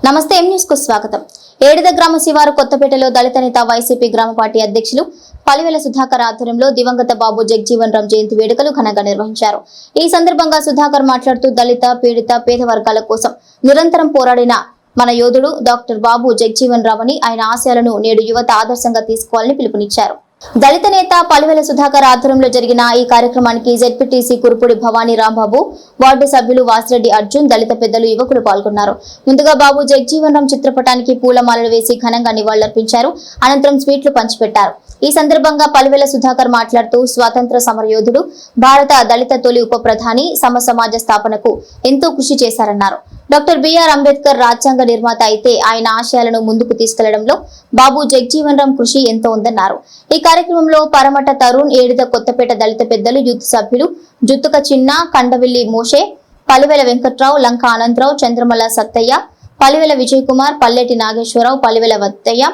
నమస్తే ఎం న్యూస్కు స్వాగతం. ఏడిద గ్రామ శివారు కొత్తపేటలో దళిత నేత వైసీపీ గ్రామ పార్టీ అధ్యక్షులు పలివెల సుధాకర్ ఆధ్వర్యంలో దివంగత బాబు జగ్జీవన్ రామ్ జయంతి వేడుకలు ఘనంగా నిర్వహించారు. ఈ సందర్భంగా సుధాకర్ మాట్లాడుతూ దళిత పీడిత పేద వర్గాల కోసం నిరంతరం పోరాడిన మన యోధుడు డాక్టర్ బాబు జగ్జీవన్ రామ్ అని ఆయన ఆశయాలను నేడు యువత ఆదర్శంగా తీసుకోవాలని పిలుపునిచ్చారు. దళిత నేత పలివెల సుధాకర్ ఆధ్వర్యంలో జరిగిన ఈ కార్యక్రమానికి జెడ్పీటీసీ కురుపుడి భవానీ రాంబాబు వార్డు సభ్యులు వాసిరెడ్డి అర్జున్ దళిత పెద్దలు యువకులు పాల్గొన్నారు. ముందుగా బాబు జగ్జీవన్ రామ్ చిత్రపటానికి పూలమాలలు వేసి ఘనంగా నివాళులర్పించారు. అనంతరం స్వీట్లు పంచిపెట్టారు. ఈ సందర్భంగా పలివెల సుధాకర్ మాట్లాడుతూ స్వాతంత్ర సమరయోధుడు భారత దళిత తొలి ఉప ప్రధాని సమ సమాజ స్థాపనకు ఎంతో కృషి చేశారన్నారు. డాక్టర్ బిఆర్ అంబేద్కర్ రాజ్యాంగ నిర్మాత అయితే ఆయన ఆశయాలను ముందుకు తీసుకెళ్ళడంలో బాబు జగ్జీవన్ రామ్ కృషి ఎంతో ఉందన్నారు. ఈ కార్యక్రమంలో పరమట తరుణ్ ఏడిద కొత్తపేట దళిత పెద్దలు యూత్ సభ్యులు జుత్తుక చిన్న కండవిల్లి మోషే పలివెల వెంకట్రావు లంక అనంతరావు చంద్రమల్ల సత్తయ్య పలివెల విజయ్ కుమార్ పల్లెటి నాగేశ్వరరావు పలివెల వత్తయ్య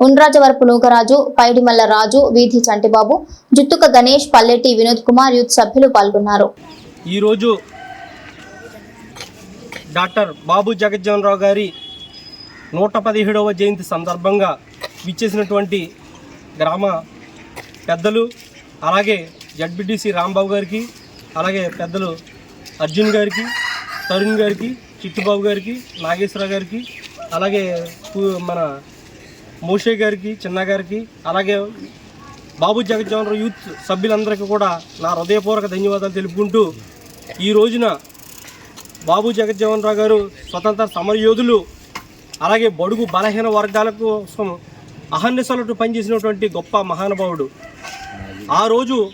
ఉండ్రాజవరపు నూకరాజు పైడిమల్ల రాజు వీధి చంటిబాబు జుత్తుక గణేష్ పల్లెటి వినోద్ కుమార్ యూత్ సభ్యులు పాల్గొన్నారు. ఈరోజు డాక్టర్ బాబు జగజ్జీవన్ రావు గారి నూట పదిహేడవ జయంతి సందర్భంగా విచ్చేసినటువంటి గ్రామ పెద్దలు అలాగే జడ్బిడిసి రాంబాబు గారికి అలాగే పెద్దలు అర్జున్ గారికి తరుణ్ గారికి చిట్టుబాబు గారికి నాగేశ్వర గారికి అలాగే మన మోషే గారికి చిన్న గారికి అలాగే బాబు జగజ్జీవన్ రావు యూత్ సభ్యులందరికీ కూడా నా హృదయపూర్వక ధన్యవాదాలు తెలుపుకుంటూ ఈ రోజున బాబు జగజ్జీవన్ రావు గారు స్వతంత్ర సమరయోధులు అలాగే బడుగు బలహీన వర్గాల కోసం అహర్నిశలటు పనిచేసినటువంటి గొప్ప మహానుభావుడు. ఆ రోజు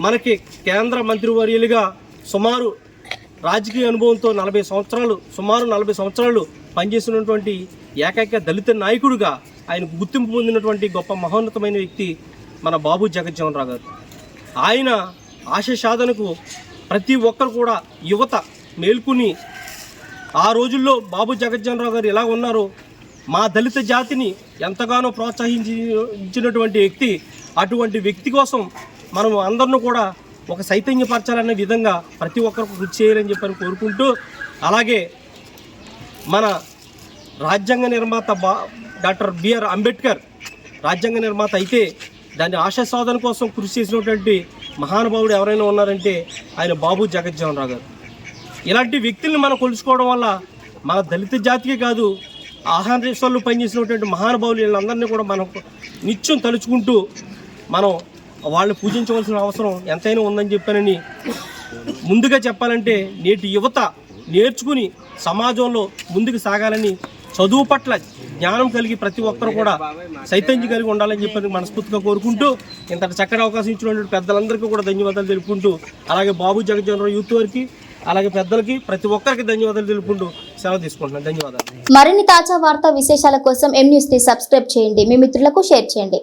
మనకి కేంద్ర మంత్రివర్యులుగా సుమారు రాజకీయ అనుభవంతో నలభై సంవత్సరాలు సుమారు నలభై సంవత్సరాలు పనిచేసినటువంటి ఏకైక దళిత నాయకుడిగా ఆయన గుర్తింపు పొందినటువంటి గొప్ప మహోన్నతమైన వ్యక్తి మన బాబు జగజ్జీవన్ రావు గారు. ఆయన ఆశ సాధనకు ప్రతి ఒక్కరు కూడా యువత మేల్కొని ఆ రోజుల్లో బాబు జగజ్జనరావు గారు ఎలా ఉన్నారో మా దళిత జాతిని ఎంతగానో ప్రోత్సహించినటువంటి వ్యక్తి అటువంటి వ్యక్తి కోసం మనం అందరిని కూడా ఒక చైతన్యపరచాలనే విధంగా ప్రతి ఒక్కరికి కృషి చేయాలని చెప్పని కోరుకుంటూ అలాగే మన రాజ్యాంగ నిర్మాత బా డాక్టర్ బిఆర్ అంబేద్కర్ రాజ్యాంగ నిర్మాత అయితే దాని ఆశ సాధన కోసం కృషి చేసినటువంటి మహానుభావుడు ఎవరైనా ఉన్నారంటే ఆయన బాబు జగజ్జీవన్ రావు గారు. ఇలాంటి వ్యక్తుల్ని మనం కొలుచుకోవడం వల్ల మన దళిత జాతికే కాదు ఆహారేశ్వర్లు పనిచేసినటువంటి మహానుభావులు వీళ్ళందరినీ కూడా మనం నిత్యం తలుచుకుంటూ మనం వాళ్ళని పూజించవలసిన అవసరం ఎంతైనా ఉందని చెప్పానని ముందుగా చెప్పాలంటే నేటి యువత నేర్చుకుని సమాజంలో ముందుకు సాగాలని చదువు పట్ల జ్ఞానం కలిగి ప్రతి ఒక్కరు కూడా సైతంజి కలిగి ఉండాలని చెప్పి మనస్ఫూర్తిగా కోరుకుంటూ ఇంతటి చక్కటి అవకాశం ఇచ్చినటువంటి పెద్దలందరికీ కూడా ధన్యవాదాలు తెలుపుకుంటూ అలాగే బాబు జగజ్జనరావు యూత్ వారికి అలాగే పెద్దలకి ప్రతి ఒక్కరికి ధన్యవాదాలు తెలుపుకుంటూ సెలవు తీసుకుంటున్నాను. ధన్యవాదాలు. మరిన్ని తాజా వార్తా విశేషాల కోసం ఎం న్యూస్ని సబ్స్క్రైబ్ చేయండి. మీ మిత్రులకు షేర్ చేయండి.